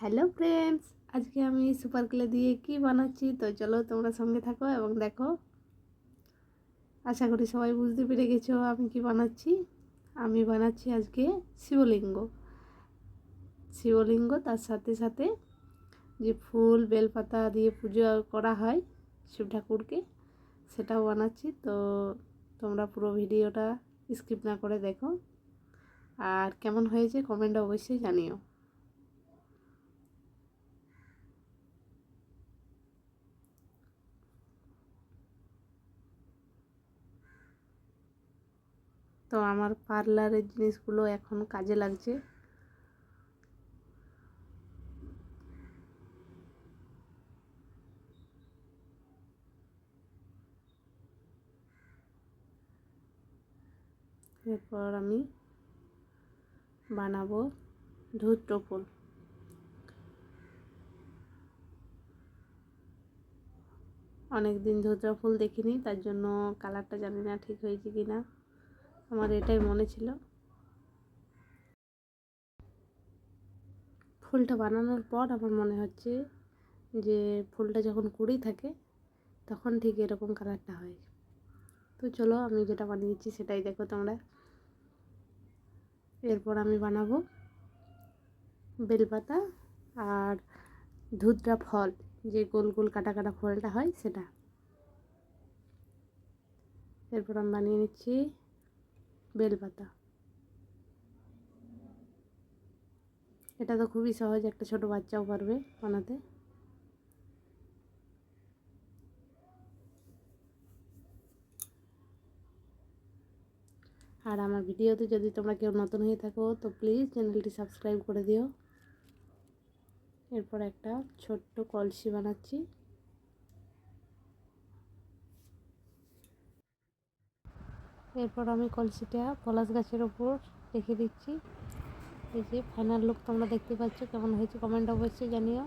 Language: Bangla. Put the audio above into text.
হ্যালো ফ্রেন্ডস, আজকে আমি সুপার ক্লে দিয়ে কি বানাচ্ছি? তো চলো তোমরা সঙ্গে থাকো এবং দেখো। আশা করি সবাই বুঝতে পেরে গেছো আমি কি বানাচ্ছি। আমি বানাচ্ছি আজকে শিবলিঙ্গ। শিবলিঙ্গ তার সাথে সাথে যে ফুল, বেলপাতা দিয়ে পুজো করা হয় শিব ঠাকুরকে, সেটাও বানাচ্ছি। তো তোমরা পুরো ভিডিওটা স্কিপ না করে দেখো। আর কেমন হয়েছে কমেন্ট অবশ্যই জানিও। তো আমার পার্লারের জিনিসগুলো এখন কাজে লাগছে। এরপর আমি বানাবো ধূত্র ফুল অনেক দিন ফুল দেখিনি, তার জন্য কালারটা জানি না ঠিক হয়েছে কি না আমার এটাই মনে ছিল। ফুলটা বানানোর পর আমার মনে হচ্ছে যে ফুলটা যখন কুড়ি থাকে, তখন ঠিক এরকম কালারটা হয়। তো চলো আমি যেটা বানিয়েছি সেটাই দেখো তোমরা। এরপর আমি বানাবো বেলপাতা আর ধুদ্রা ফল, যে গোল গোল কাটা কাটা ফলটা হয় সেটা। এরপর আমি বানিয়ে নিচ্ছি বেলপাতা। এটা তো খুবই সহজ, একটা ছোট বাচ্চাও পারবে বানাতে। আর আমার ভিডিওতে যদি তোমরা কেউ নতুন হয়ে থাকো, তো প্লিজ চ্যানেলটি সাবস্ক্রাইব করে দিও। এরপর একটা ছোট্ট কলসি বানাচ্ছি। এরপর আমি কলসিটা পলাশ গাছের ওপর রেখে দিচ্ছি। এই যে ফাইনাল লুক তোমরা দেখতে পাচ্ছ, কেমন হয়েছে কমেন্ট অবশ্যই জানিও।